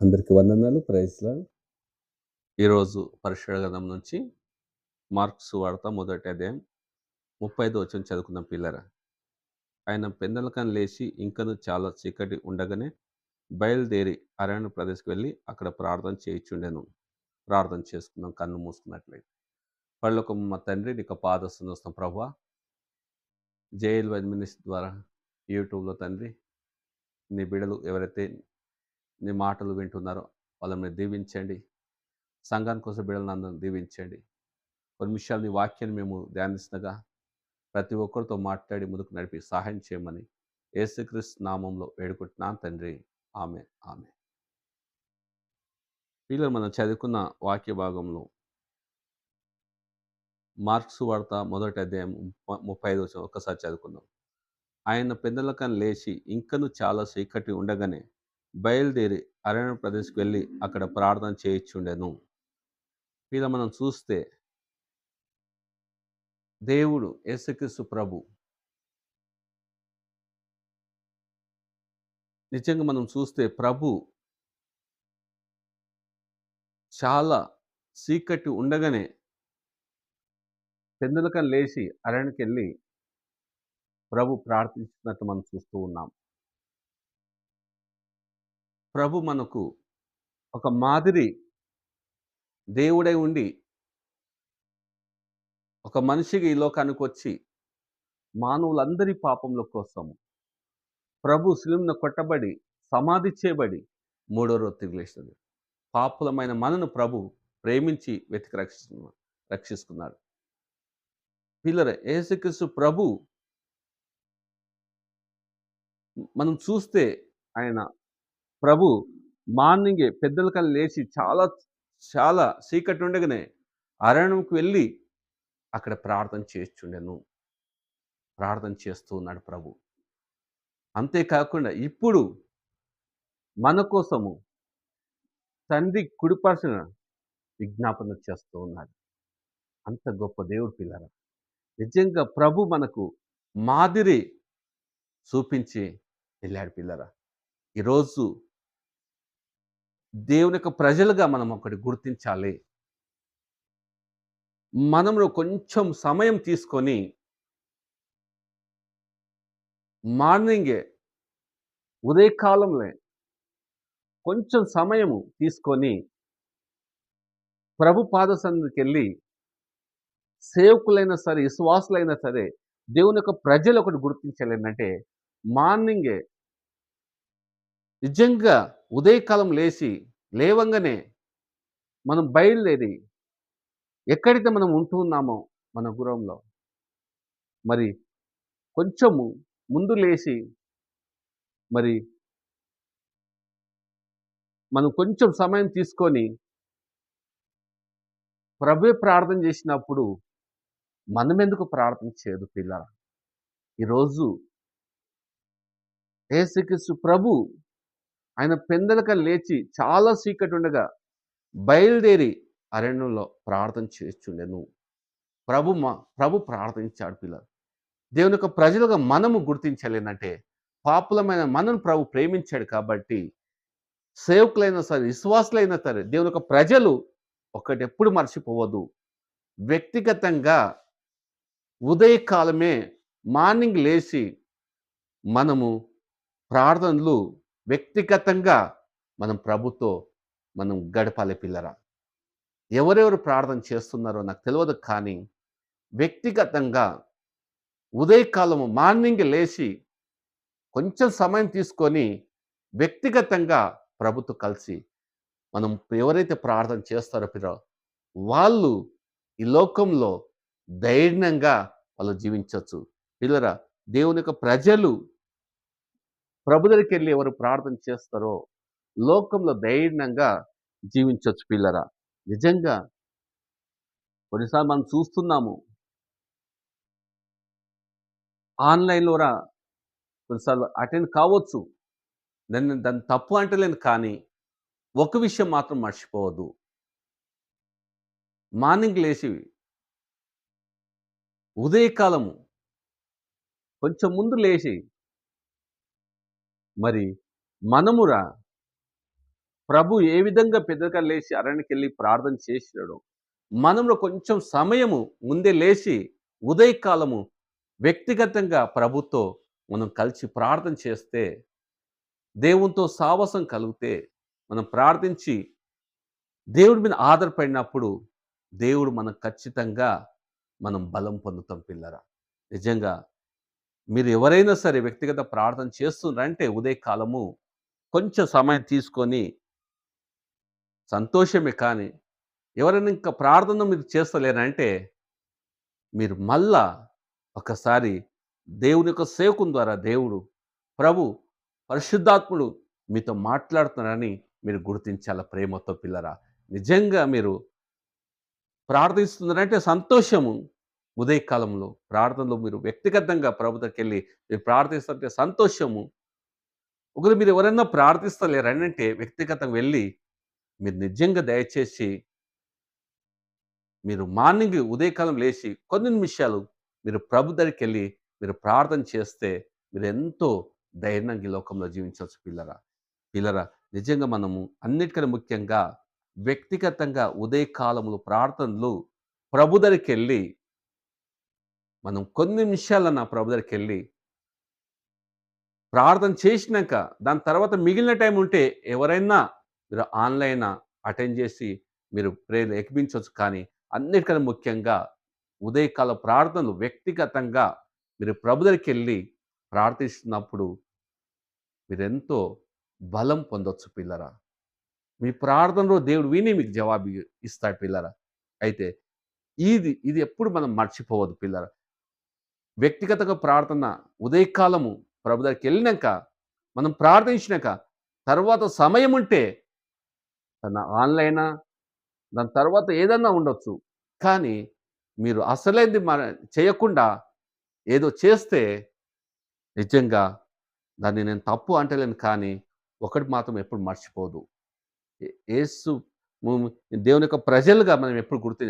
అందరికి వందనాలు. ప్రైజ్లా ఈరోజు పరిశుద్ధ గ్రంథం నుంచి మార్క్స్ వార్త మొదటి అధ్యాయం ముప్పై ఐదు వచ్చిన చదువుకున్న పిల్లరా. ఆయన పెందలకని లేచి ఇంకను చాలా చీకటి ఉండగానే బయలుదేరి అరణ్య ప్రదేశ్కి వెళ్ళి అక్కడ ప్రార్థన చేయించుండెను. ప్రార్థన చేసుకుందాం కన్ను మూసుకున్నట్లయితే. పళ్ళకు మా తండ్రి నీకు పాదస్తున్న వస్తాం ప్రభా. జేఎల్ మినిస్ ద్వారా యూట్యూబ్లో తండ్రి నీ బిడలు ఎవరైతే నీ మాటలు వింటున్నారో. వాళ్ళని మీరు దీవించండి. సంఘానికి కోసం బిడ్డలను అందరం దీవించండి. కొన్ని నిమిషాలు నీ వాక్యాన్ని మేము ధ్యానిస్తుండగా ప్రతి ఒక్కరితో మాట్లాడి ముందుకు నడిపి సహాయం చేయమని ఏసుక్రీస్తు నామంలో వేడుకుంటున్నాను తండ్రి. ఆమె ఆమె వీళ్ళు మనం చదువుకున్న వాక్య భాగంలో మార్క్స్ వార్త మొదటి అధ్యాయం ముప్ప- ముప్పై ఐదు వచ్చిన ఒక్కసారి చదువుకుందాం. ఆయన పెద్దలకని లేచి ఇంకను చాలా చీకటి ఉండగానే బయలుదేరి అరణ్య ప్రదేశ్కి వెళ్ళి అక్కడ ప్రార్థన చేయించుండెను ఇలా మనం చూస్తే దేవుడు యేసుక్రీస్తు ప్రభు నిజంగా మనం చూస్తే ప్రభు చాలా చీకటి ఉండగానే పెందులకని లేచి అరణ్యకి వెళ్ళి ప్రభు ప్రార్థించినట్టు మనం చూస్తూ ఉన్నాం. ప్రభు మనకు ఒక మాదిరి దేవుడై ఉండి ఒక మనిషికి ఈ లోకానికి వచ్చి మానవులందరి పాపముల కోసం ప్రభు శిలుమున కొట్టబడి సమాధి చేయబడి మూడో రోజు తిరిగిలేసినది పాపులమైన మనను ప్రభు ప్రేమించి వెతికి రక్షిస్తున్నాడు రక్షిస్తున్నాడు. పిల్లర యేసుక్రీస్తు ప్రభు మనం చూస్తే ఆయన ప్రభు మార్నింగే పెద్దల కళ్ళు లేచి చాలా చాలా చీకటి ఉండగానే అరణ్యంకి వెళ్ళి అక్కడ ప్రార్థన చేస్తుండెను. ప్రార్థన చేస్తూ ఉన్నాడు ప్రభు. అంతేకాకుండా ఇప్పుడు మన కోసము తండ్రి కుడిపరచిన విజ్ఞాపన చేస్తూ ఉన్నాడు. అంత గొప్ప దేవుడు పిల్లల నిజంగా ప్రభు మనకు మాదిరి చూపించి వెళ్ళాడు పిల్లరా. ఈరోజు దేవుని యొక్క ప్రజలుగా మనం ఒకటి గుర్తించాలి. మనము కొంచెం సమయం తీసుకొని మార్నింగే ఉదయకాలంలో కొంచెం సమయము తీసుకొని ప్రభు పాద సన్నిధికి వెళ్ళి సేవకులైనా సరే విశ్వాసులైనా సరే దేవుని యొక్క ప్రజలు ఒకటి గుర్తించాలి ఏంటంటే మార్నింగే నిజంగా ఉదయకాలం లేచి లేవంగానే మనం బయలుదేరి ఎక్కడైతే మనం ఉంటూ ఉన్నామో మన గురంలో మరి కొంచెము ముందు లేచి మరి మనం కొంచెం సమయం తీసుకొని ప్రభు ప్రార్థన చేసినప్పుడు మనం ఎందుకు ప్రార్థన చేయదు పిల్లల ఈరోజు ఏసుక్రీస్తు ప్రభు ఆయన పెందలక లేచి చాలా సీక్రెట్ ఉండగా బయలుదేరి అరణ్యంలో ప్రార్థన చేస్తుండెను. ప్రభు మా ప్రభు ప్రార్థించాడు పిల్లలు. దేవుని యొక్క ప్రజలుగా మనము గుర్తించలేనంటే పాపులమైన మనను ప్రభు ప్రేమించాడు కాబట్టి సేవకులైనా సరే విశ్వాసులైనా సరే దేవుని యొక్క ప్రజలు ఒకటి ఎప్పుడు మర్చిపోవద్దు. వ్యక్తిగతంగా ఉదయకాలమే మార్నింగ్ లేచి మనము ప్రార్థనలు వ్యక్తిగతంగా మనం ప్రభుతో మనం గడపాలి పిల్లరా. ఎవరెవరు ప్రార్థన చేస్తున్నారో నాకు తెలియదు కానీ వ్యక్తిగతంగా ఉదయకాలము మార్నింగ్ లేచి కొంచెం సమయం తీసుకొని వ్యక్తిగతంగా ప్రభుతో కలిసి మనం ఎవరైతే ప్రార్థన చేస్తారో పిల్ల వాళ్ళు ఈ లోకంలో ధైర్యంగా వాళ్ళు జీవించవచ్చు పిల్లరా దేవుని యొక్క ప్రజలు ప్రభు దగ్గరికి వెళ్ళి ఎవరు ప్రార్థన చేస్తారో లోకంలో ధైర్యంగా జీవించవచ్చు పిల్లరా. నిజంగా కొన్నిసార్లు మనం చూస్తున్నాము. ఆన్లైన్లోరా కొన్నిసార్లు అటెండ్ కావచ్చు. నేను దాన్ని తప్పు అంటలేను కానీ ఒక విషయం మాత్రం మర్చిపోవద్దు. మార్నింగ్ లేచి ఉదయకాలము కొంచెం ముందు లేచి మరి మనమురా ప్రభు ఏ విధంగా పెద్దగా లేచి అరణ్యకి వెళ్ళి ప్రార్థన చేసినాడు మనంలో కొంచెం సమయము ముందే లేచి ఉదయకాలము వ్యక్తిగతంగా ప్రభుతో మనం కలిసి ప్రార్థన చేస్తే దేవునితో సావసం కలిగితే మనం ప్రార్థించి దేవుడి మీద ఆధారపడినప్పుడు దేవుడు మనం ఖచ్చితంగా మనం బలం పొందుతాం పిల్లరా. నిజంగా మీరు ఎవరైనా సరే వ్యక్తిగత ప్రార్థన చేస్తున్నారంటే ఉదయకాలము కొంచెం సమయం తీసుకొని సంతోషమే కానీ ఎవరైనా ఇంకా ప్రార్థన మీరు చేస్తలేరంటే మీరు మళ్ళా ఒకసారి దేవుని యొక్క సేవకుని ద్వారా దేవుడు ప్రభు పరిశుద్ధాత్ముడు మీతో మాట్లాడుతున్నారని మీరు గుర్తించాల ప్రేమతో పిల్లరా? నిజంగా మీరు ప్రార్థిస్తున్నారంటే సంతోషము. ఉదయకాలంలో ప్రార్థనలో మీరు వ్యక్తిగతంగా ప్రభు దగ్గరికి వెళ్ళి మీరు ప్రార్థిస్తుంటే సంతోషము. ఒకరు మీరు ఎవరైనా ప్రార్థిస్తలేరంటే వ్యక్తిగతంగా వెళ్ళి మీరు నిజంగా దయచేసి మీరు మార్నింగ్ ఉదయకాలం లేచి కొన్ని నిమిషాలు మీరు ప్రభు దగ్గరికి వెళ్ళి మీరు ప్రార్థన చేస్తే మీరు ఎంతో ధైర్యంగా ఈ లోకంలో జీవించవచ్చు పిల్లరా. పిల్లరా నిజంగా మనము అన్నిటికన్నా ముఖ్యంగా వ్యక్తిగతంగా ఉదయకాలములు ప్రార్థనలు ప్రభు దగ్గరికి వెళ్ళి మనం కొన్ని నిమిషాలన్న ప్రభు దగ్గరికి వెళ్ళి ప్రార్థన చేసినాక దాని తర్వాత మిగిలిన టైం ఉంటే ఎవరైనా మీరు ఆన్లైన్ అటెండ్ చేసి మీరు ప్రేయర్ ఎక్కించవచ్చు కానీ అన్నిటికన్నా ముఖ్యంగా ఉదయకాల ప్రార్థనలు వ్యక్తిగతంగా మీరు ప్రభు దగ్గరికి వెళ్ళి ప్రార్థిస్తున్నప్పుడు మీరెంతో బలం పొందొచ్చు పిల్లరా. మీ ప్రార్థనలో దేవుడు విని మీకు జవాబు ఇస్తాడు పిల్లరా. అయితే ఇది ఇది ఎప్పుడు మనం మర్చిపోవద్దు పిల్లరా. వ్యక్తిగతంగా ప్రార్థన ఉదయకాలము ప్రభు దగ్గరికి వెళ్ళినాక మనం ప్రార్థించినాక తర్వాత సమయం ఉంటే తన ఆన్లైనా దాని తర్వాత ఏదన్నా ఉండొచ్చు. కానీ మీరు అసలేంది మన చేయకుండా ఏదో చేస్తే నిజంగా దాన్ని నేను తప్పు అంటలేను కానీ ఒకటి మాత్రం ఎప్పుడు మర్చిపోదు. ఏసు దేవుని యొక్క ప్రజలుగా మనం ఎప్పుడు గుర్తు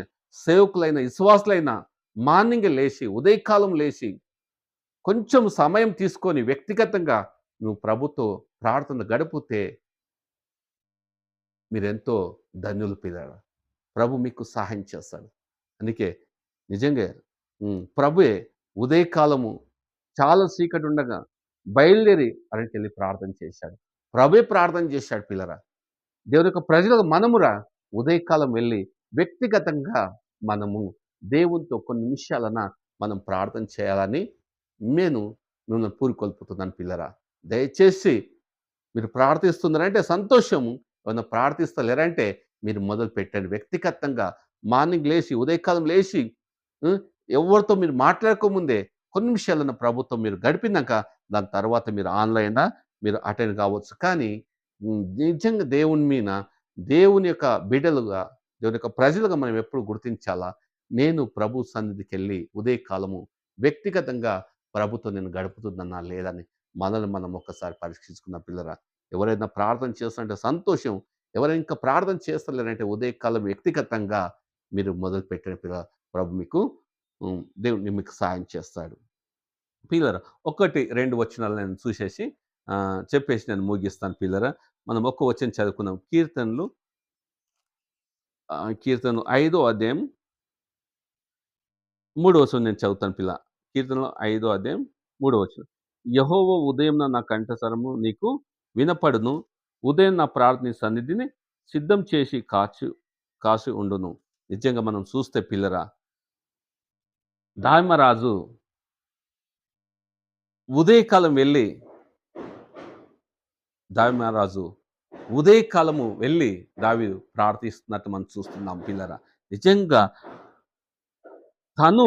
సేవకులైన విశ్వాసులైన మార్నింగ్ లేచి ఉదయకాలం లేచి కొంచెం సమయం తీసుకొని వ్యక్తిగతంగా నువ్వు ప్రభుతో ప్రార్థన గడిపితే మీరెంతో ధన్యులు పిల్లరా ప్రభు మీకు సహాయం చేస్తాడు. అందుకే నిజంగా ప్రభుయే ఉదయకాలము చాలా చీకటి ఉండగా బయలుదేరి అక్కడికి వెళ్ళి ప్రార్థన చేశాడు. ప్రభే ప్రార్థన చేశాడు పిల్లరా. దేవుని యొక్క ప్రజలకు మనమురా ఉదయకాలం వెళ్ళి వ్యక్తిగతంగా మనము దేవునితో కొన్ని నిమిషాలన మనం ప్రార్థన చేయాలని నేను మిమ్మల్ని పూరికొల్పుతున్నాను పిల్లరా. దయచేసి మీరు ప్రార్థిస్తున్నారంటే సంతోషము ఏమైనా ప్రార్థిస్తలేరంటే మీరు మొదలు పెట్టండి. వ్యక్తిగతంగా మార్నింగ్ లేచి ఉదయకాలం లేచి ఎవరితో మీరు మాట్లాడకముందే కొన్ని నిమిషాలన్న ప్రభుత్వం మీరు గడిపినాక దాని తర్వాత మీరు ఆన్లైన్ మీరు అటెండ్ కావచ్చు. కానీ నిజంగా దేవుని మీద దేవుని యొక్క బిడ్డలుగా దేవుని యొక్క ప్రజలుగా మనం ఎప్పుడు గుర్తించాలా? నేను ప్రభు సన్నిధికి వెళ్ళి ఉదయకాలము వ్యక్తిగతంగా ప్రభుతో నేను గడుపుతుందన్నా లేదని మనల్ని మనం ఒక్కసారి పరీక్షించుకున్న పిల్లరా. ఎవరైనా ప్రార్థన చేస్తారంటే సంతోషం. ఎవరైనా ఇంకా ప్రార్థన చేస్తలేరంటే ఉదయకాలం వ్యక్తిగతంగా మీరు మొదలు పెట్టిన పిల్ల ప్రభు మీకు ఉం, దేవుడు మీకు సాయం చేస్తాడు. పిల్లరా ఒకటి రెండు వచనాలు నేను చూసేసి చెప్పేసి నేను ముగిస్తాను పిల్లరా. మనం ఒక్క వచనం చదువుకున్నాం కీర్తనలు ఆ, కీర్తనలు ఐదో అధ్యాయం మూడో వచనం నేను చదువుతాను పిల్ల. కీర్తనలో ఐదో అధ్యాయం మూడో వచనం. యహోవ ఉదయం నా కంఠసరము నీకు వినపడును. ఉదయం నా ప్రార్థన సన్నిధిని సిద్ధం చేసి కాచు కాసి ఉండును. నిజంగా మనం చూస్తే పిల్లరా దామరాజు ఉదయకాలం వెళ్ళి దామరాజు ఉదయకాలము వెళ్ళి దావి ప్రార్థిస్తున్నట్టు మనం చూస్తున్నాం పిల్లరా. నిజంగా తను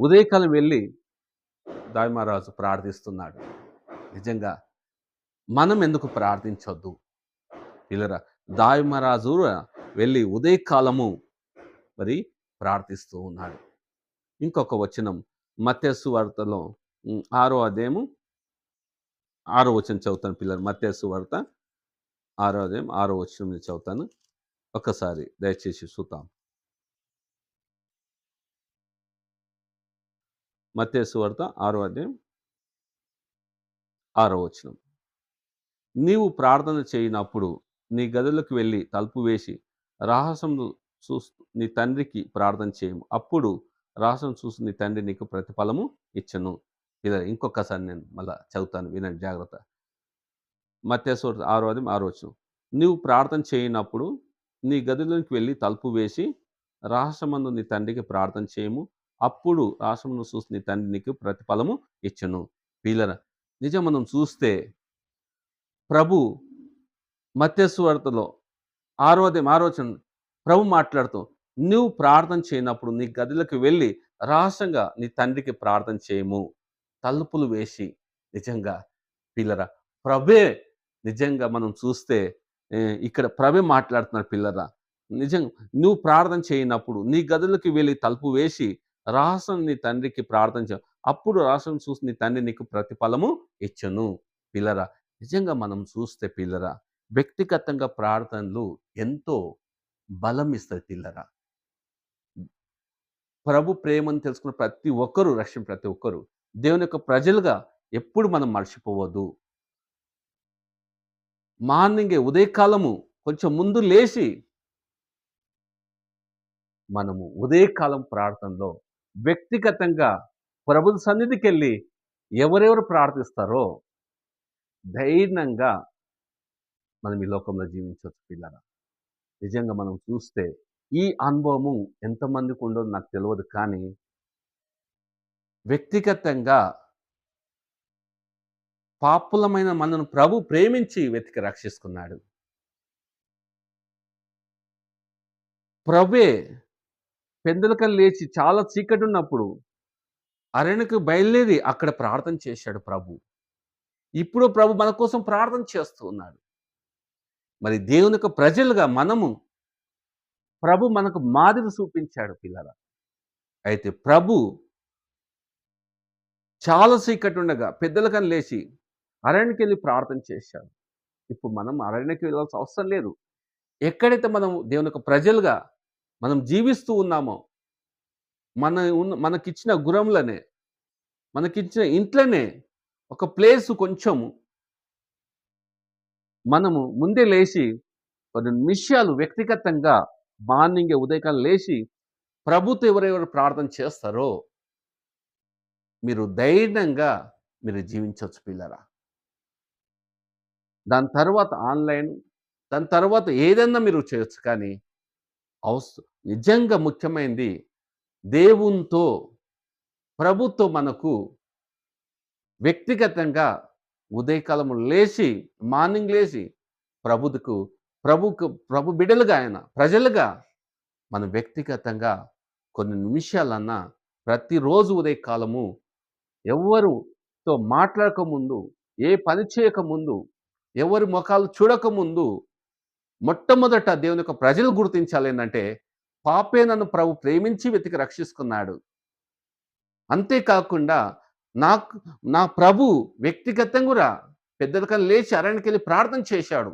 ఉదయకాలం వెళ్ళి దాయమారాజు ప్రార్థిస్తున్నాడు. నిజంగా మనం ఎందుకు ప్రార్థించొద్దు? పిల్లరా దాయమరాజు వెళ్ళి ఉదయకాలము మరి ప్రార్థిస్తూ ఉన్నాడు. ఇంకొక వచనం మత్స్సు వార్తలో ఆరో అదేము ఆరో వచనం చదువుతాను పిల్లలు మత్స్సు వార్త ఆరో అదేం ఆరో వచనం నేను చదువుతాను. ఒక్కసారి దయచేసి చూద్దాం. మత్తేసు వార్త ఆరో అధ్యాయం ఆరో వచనం. నీవు ప్రార్థన చేయనప్పుడు నీ గదులకు వెళ్ళి తలుపు వేసి రహస్యం చూస్తూ నీ తండ్రికి ప్రార్థన చేయము. అప్పుడు రహస్యం చూసి నీ తండ్రి నీకు ప్రతిఫలము ఇచ్చను. ఇలా ఇంకొకసారి నేను మళ్ళీ చదువుతాను వినండి జాగ్రత్త. మత్స్సు ఆరో అది ఆరో వచనం. నీవు ప్రార్థన చేయనప్పుడు నీ గదిలోకి వెళ్ళి తలుపు వేసి రహస్యమందు నీ తండ్రికి ప్రార్థన చేయము. అప్పుడు రహస్యమును చూసి నీ తండ్రి నీకు ప్రతిఫలము ఇచ్చను. వీళ్ళ నిజం మనం చూస్తే ప్రభు మత్స్యవార్తలో ఆరోదయం ఆరోచన ప్రభు మాట్లాడుతూ నువ్వు ప్రార్థన చేయనప్పుడు నీ గదిలోకి వెళ్ళి రహస్యంగా నీ తండ్రికి ప్రార్థన చేయము. తలుపులు వేసి నిజంగా పిల్లరా ప్రభే నిజంగా మనం చూస్తే ఇక్కడ ప్రభే మాట్లాడుతున్నారు పిల్లరా. నిజంగా నువ్వు ప్రార్థన చేయనప్పుడు నీ గదులకి వెళ్ళి తలుపు వేసి రహస్యం నీ తండ్రికి ప్రార్థన చేయ అప్పుడు రహస్యం చూసి నీ తండ్రి నీకు ప్రతిఫలము ఇచ్చను. పిల్లరా నిజంగా మనం చూస్తే పిల్లరా వ్యక్తిగతంగా ప్రార్థనలు ఎంతో బలం ఇస్తుంది పిల్లరా. ప్రభు ప్రేమను తెలుసుకున్న ప్రతి ఒక్కరూ రక్షణ ప్రతి ఒక్కరు దేవుని యొక్క ప్రజలుగా ఎప్పుడు మనం మర్చిపోవద్దు. మార్నింగే ఉదయకాలము కొంచెం ముందు లేచి మనము ఉదయకాలం ప్రార్థనలో వ్యక్తిగతంగా ప్రభు సన్నిధికి వెళ్ళి ఎవరెవరు ప్రార్థిస్తారో ధైర్యంగా మనం ఈ లోకంలో జీవించవచ్చు పిల్లరా. నిజంగా మనం చూస్తే ఈ అనుభవము ఎంతమందికి ఉండదో నాకు తెలియదు కానీ వ్యక్తిగతంగా పాపులమైన మనను ప్రభు ప్రేమించి వెతికి రక్షిస్తున్నాడు. ప్రభే పెందలకలు లేచి చాలా చీకటి ఉన్నప్పుడు అరణ్యకు బయలుదేరి అక్కడ ప్రార్థన చేశాడు ప్రభు. ఇప్పుడు ప్రభు మన కోసం ప్రార్థన చేస్తూ ఉన్నాడు. మరి దేవుని యొక్క ప్రజలుగా మనము ప్రభు మనకు మాదిరి చూపించాడు పిల్లల అయితే ప్రభు చాలా చీకటి ఉండగా పెద్దలకని లేచి అరణ్యకి వెళ్ళి ప్రార్థన చేశాడు. ఇప్పుడు మనం అరణ్యకి వెళ్ళాల్సిన అవసరం లేదు. ఎక్కడైతే మనం దేవుని యొక్క ప్రజలుగా మనం జీవిస్తూ ఉన్నామో మన ఉన్న మనకిచ్చిన గురంలోనే మనకిచ్చిన ఇంట్లోనే ఒక ప్లేస్ కొంచెము. మనము ముందే లేచి కొన్ని నిమిషాలు వ్యక్తిగతంగా మార్నింగ్ ఉదయకాలం లేచి ప్రభుత్వ ఎవరెవరు ప్రార్థన చేస్తారో మీరు ధైర్యంగా మీరు జీవించవచ్చు పిల్లరా. దాని తర్వాత ఆన్లైన్ దాని తర్వాత ఏదైనా మీరు చేయొచ్చు కానీ అవస నిజంగా ముఖ్యమైనది దేవునితో ప్రభుతో మనకు వ్యక్తిగతంగా ఉదయకాలము లేచి మార్నింగ్ లేచి ప్రభుకు ప్రభుకు ప్రభు బిడ్డలుగా ఆయన ప్రజలుగా మన వ్యక్తిగతంగా కొన్ని నిమిషాలన్నా ప్రతిరోజు ఉదయకాలము ఎవరుతో మాట్లాడకముందు ఏ పని చేయకముందు ఎవరి ముఖాలు చూడకముందు మొట్టమొదట దేవుని యొక్క ప్రజలు గుర్తించాలి ఏంటంటే పాపే నన్ను ప్రభు ప్రేమించి వెతికి రక్షిస్తున్నాడు. అంతేకాకుండా నాకు నా ప్రభు వ్యక్తిగతంగా కూడా పెద్దలకని లేచి అరణ్యకి వెళ్ళి ప్రార్థన చేశాడు.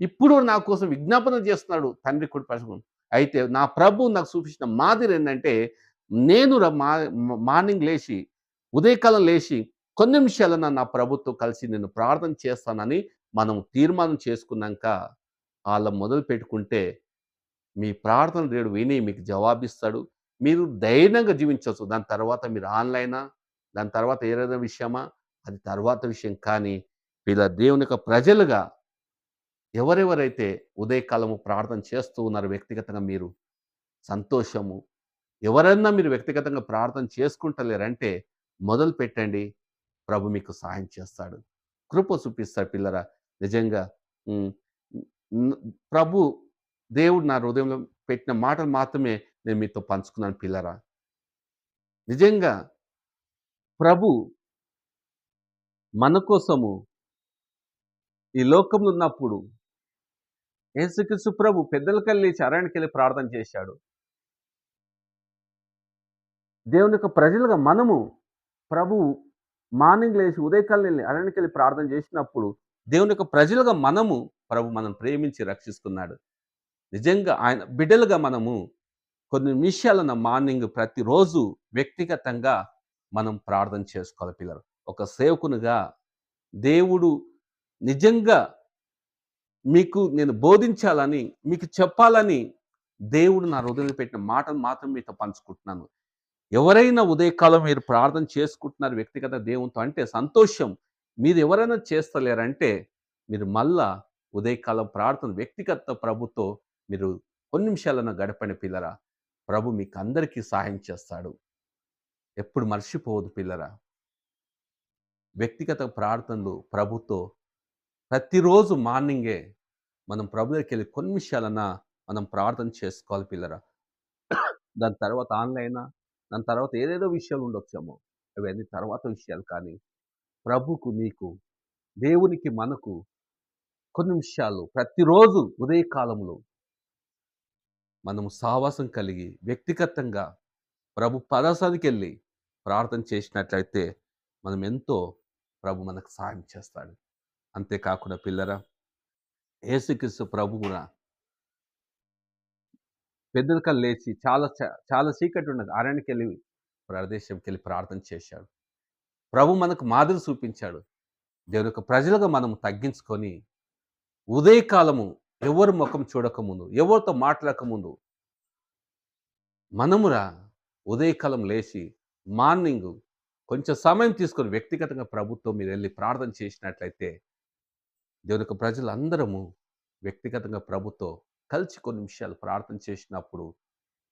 ఇప్పుడు నా కోసం విజ్ఞాపన చేస్తున్నాడు తండ్రి కుడి పశువు అయితే నా ప్రభు నాకు చూపించిన మాదిరి ఏంటంటే నేను మా మార్నింగ్ లేచి ఉదయకాలం లేచి కొన్ని నిమిషాలన్నా నా ప్రభుత్వం కలిసి నేను ప్రార్థన చేస్తానని మనం తీర్మానం చేసుకున్నాక వాళ్ళ మొదలు పెట్టుకుంటే మీ ప్రార్థన దేవుడు విని మీకు జవాబిస్తాడు. మీరు ధైర్యంగా జీవించవచ్చు. దాని తర్వాత మీరు ఆన్లైనా దాని తర్వాత ఏదైనా విషయమా? అది తర్వాత విషయం. కానీ వీళ్ళ దేవుని యొక్క ప్రజలుగా ఎవరెవరైతే ఉదయకాలము ప్రార్థన చేస్తూ ఉన్నారో వ్యక్తిగతంగా మీరు సంతోషము ఎవరన్నా మీరు వ్యక్తిగతంగా ప్రార్థన చేసుకుంటలేరంటే మొదలు పెట్టండి. ప్రభు మీకు సహాయం చేస్తాడు. కృప చూపిస్తాడు పిల్లరా. నిజంగా ప్రభు దేవుడు నా హృదయంలో పెట్టిన మాటలు మాత్రమే నేను మీతో పంచుకున్నాను పిల్లరా. నిజంగా ప్రభు మన కోసము ఈ లోకంలో ఉన్నప్పుడు యేసుక్రీస్తు ప్రభు పెద్దలకెళ్ళి చరణ్కి వెళ్ళి ప్రార్థన చేశాడు. దేవుని యొక్క ప్రజలుగా మనము ప్రభు మార్నింగ్ లేచి ఉదయకాలం వెళ్ళి అరణ్యకి వెళ్ళి ప్రార్థన చేసినప్పుడు దేవుని యొక్క ప్రజలుగా మనము ప్రభు మనం ప్రేమించి రక్షిస్తున్నాడు నిజంగా ఆయన బిడ్డలుగా మనము కొన్ని నిమిషాలన్న మార్నింగ్ ప్రతిరోజు వ్యక్తిగతంగా మనం ప్రార్థన చేసుకోవాలి పిల్లలు ఒక సేవకునిగా దేవుడు నిజంగా మీకు నేను బోధించాలని, మీకు చెప్పాలని దేవుడు నా హృదయంలో పెట్టిన మాటను మాత్రం మీతో పంచుకుంటున్నాను. ఎవరైనా ఉదయకాలం మీరు ప్రార్థన చేసుకుంటున్నారు వ్యక్తిగత దేవునితో అంటే సంతోషం. మీరు ఎవరైనా చేస్తలేరంటే మీరు మళ్ళా ఉదయకాలం ప్రార్థన వ్యక్తిగత ప్రభుతో మీరు కొన్ని నిమిషాలన్నా గడపని పిల్లరా. ప్రభు మీకు అందరికీ సహాయం చేస్తాడు. ఎప్పుడు మర్చిపోవద్దు పిల్లరా. వ్యక్తిగత ప్రార్థనలు ప్రభుతో ప్రతిరోజు మార్నింగే మనం ప్రభు దగ్గరికెళ్ళి కొన్ని నిమిషాలన్నా మనం ప్రార్థన చేసుకోవాలి పిల్లరా. దాని తర్వాత ఆన్లైన్ దాని తర్వాత ఏదేదో విషయాలు ఉండొచ్చేమో. అవన్నీ తర్వాత విషయాలు కానీ, ప్రభుకు నీకు, దేవునికి మనకు కొన్ని నిమిషాలు ప్రతిరోజు ఉదయకాలంలో మనము సహవాసం కలిగి వ్యక్తిగతంగా ప్రభు పాదాసనికెళ్ళి ప్రార్థన చేసినట్లయితే మనం ఎంతో ప్రభు మనకు సహాయం చేస్తాడు. అంతేకాకుండా పిల్లరా ఏసుక్రీస్తు ప్రభు కూడా పెద్దలకల్లా లేచి చాలా చాలా చీకటి ఉన్నది. అరణ్యానికెళ్ళి ప్రదేశంకెళ్ళి ప్రార్థన చేశాడు. ప్రభు మనకు మాదిరి చూపించాడు. దేవుని యొక్క ప్రజలుగా మనం తగ్గించుకొని ఉదయకాలము ఎవరు ముఖం చూడకముందు, ఎవరితో మాట్లాడకముందు మనమురా ఉదయకాలం లేచి మార్నింగ్ కొంచెం సమయం తీసుకొని వ్యక్తిగతంగా ప్రభుత్వం మీరు వెళ్ళి ప్రార్థన చేసినట్లయితే దేవుని యొక్క ప్రజలందరము వ్యక్తిగతంగా ప్రభుతో కలిసి కొన్ని నిమిషాలు ప్రార్థన చేసినప్పుడు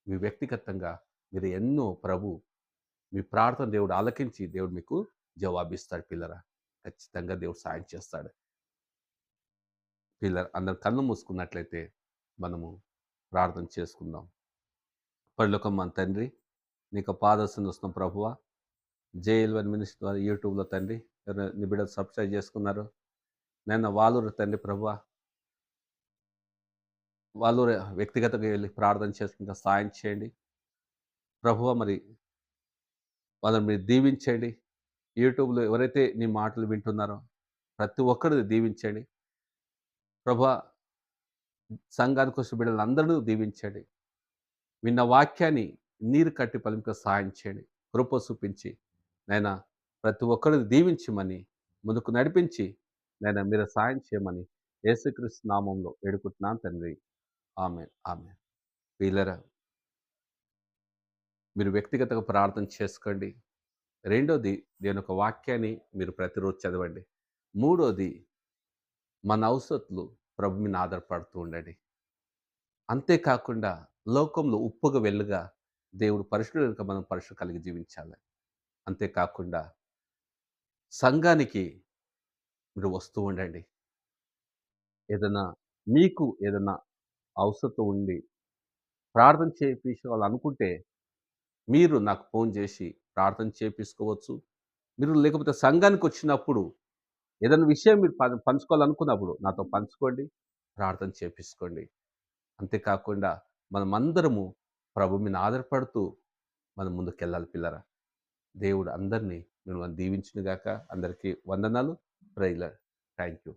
మీ వ్యక్తిగతంగా మీరు ఎన్నో ప్రభు మీ ప్రార్థన దేవుడు ఆలకించి దేవుడు మీకు జవాబిస్తాడు పిల్లరా. ఖచ్చితంగా దేవుడు సాయం చేస్తాడు. పిల్లలు అందరు కన్ను మూసుకున్నట్లయితే మనము ప్రార్థన చేసుకుందాం. పళ్ళొక మన తండ్రి నీకు పాదర్శన వస్తున్న ప్రభువ. జేఎల్వన్ మినిస్ట్ మినిస్టర్ ద్వారా యూట్యూబ్లో తండ్రి ఎవరైనా నీ బిడ్డలు సబ్స్క్రైబ్ చేసుకున్నారు నేను వాళ్ళు తండ్రి ప్రభువ. వాళ్ళు వ్యక్తిగతంగా వెళ్ళి ప్రార్థన చేసుకుంటే సాయం చేయండి. ప్రభువ మరి వాళ్ళని మీరు దీవించండి. యూట్యూబ్లో ఎవరైతే నీ మాటలు వింటున్నారో ప్రతి ఒక్కరిని దీవించండి. ప్రభా సంఘానికి వచ్చిన బిడ్డలందరినీ దీవించండి. విన్న వాక్యాన్ని నీరు కట్టి పలింక సహాయం చేయండి. కృప చూపించి నైనా ప్రతి ఒక్కరిని దీవించమని ముందుకు నడిపించి నేను మీరు సాయం చేయమని యేసుక్రీస్తు నామంలో వేడుకుంటున్నాను తండ్రి. ఆమె ఆమె వీలరా మీరు వ్యక్తిగతంగా ప్రార్థన చేసుకోండి. రెండోది దేని ఒక వాక్యాన్ని మీరు ప్రతిరోజు చదవండి. మూడోది మన ఔసత్లు ప్రభు మీద ఆధారపడుతూ ఉండండి. అంతేకాకుండా లోకంలో ఉప్పుగా వెలుగా దేవుడు పరిశుద్ధుడు కనుక మనం పరిశుభ్ర కలిగి జీవించాలి. అంతేకాకుండా సంఘానికి మీరు వస్తూ ఉండండి. ఏదైనా మీకు ఏదైనా అవసరం ఉండి ప్రార్థన చేయించాలి అనుకుంటే మీరు నాకు ఫోన్ చేసి ప్రార్థన చేపించుకోవచ్చు మీరు లేకపోతే సంఘానికి వచ్చినప్పుడు ఏదైనా విషయం మీరు పంచుకోవాలనుకున్నప్పుడు నాతో పంచుకోండి ప్రార్థన చేపించుకోండి అంతేకాకుండా మనమందరము ప్రభు మీద ఆధారపడుతూ మనం ముందుకెళ్ళాలి పిల్లరా. దేవుడు అందరినీ మిమ్మల్ని దీవించినగాక. అందరికీ వందనాలు. ప్రైలర్ థ్యాంక్ యూ